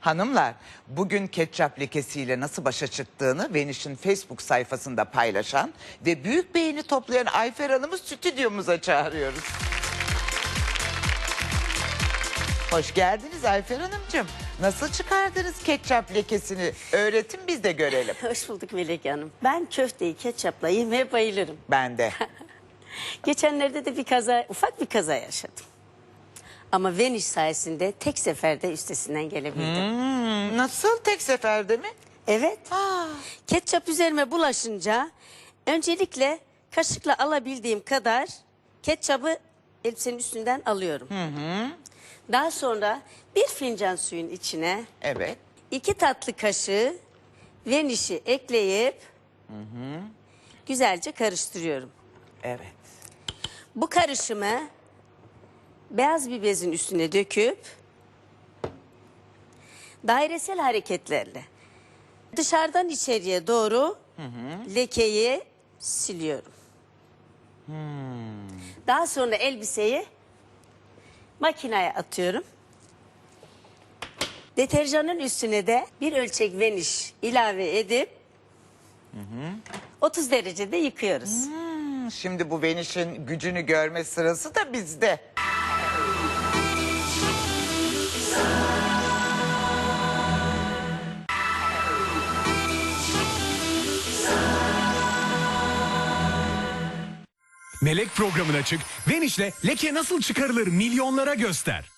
Hanımlar, bugün ketçap lekesiyle nasıl başa çıktığını Veniş'in Facebook sayfasında paylaşan ve büyük beğeni toplayan Ayfer Hanım'ı stüdyomuza çağırıyoruz. Hoş geldiniz Ayfer Hanımcığım. Nasıl çıkardınız ketçap lekesini? Öğretin biz de görelim. Hoş bulduk Melek Hanım. Ben köfteyi ketçapla yemeye bayılırım. Ben de. Geçenlerde de bir kaza, ufak bir kaza yaşadım. Ama Veniş sayesinde tek seferde üstesinden gelebildim. Hmm, nasıl tek seferde mi? Evet. Aa, Ketçap üzerime bulaşınca öncelikle kaşıkla alabildiğim kadar ketçabı elbisenin üstünden alıyorum. Daha sonra bir fincan suyun içine evet. iki tatlı kaşığı venişi ekleyip güzelce karıştırıyorum. Evet. Bu karışımı beyaz bir bezin üstüne döküp dairesel hareketlerle dışarıdan içeriye doğru lekeyi siliyorum. Daha sonra elbiseyi makineye atıyorum. Deterjanın üstüne de bir ölçek veniş ilave edip 30 derecede yıkıyoruz. Hmm, Şimdi bu Veniş'in gücünü görme sırası da bizde. Melek programına çık. Veniş'le leke nasıl çıkarılır milyonlara göster.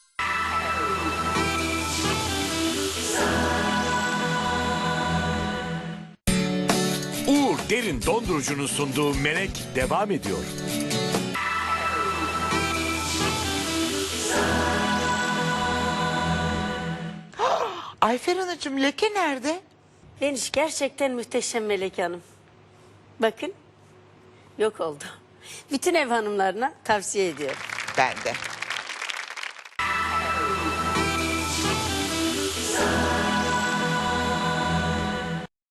Uğur Derin Dondurucu'nun sunduğu Melek devam ediyor. Ayfer Hanımcığım leke nerede? Veniş gerçekten muhteşem Melek Hanım. Bakın yok oldu. Bütün ev hanımlarına tavsiye ediyorum. Bende.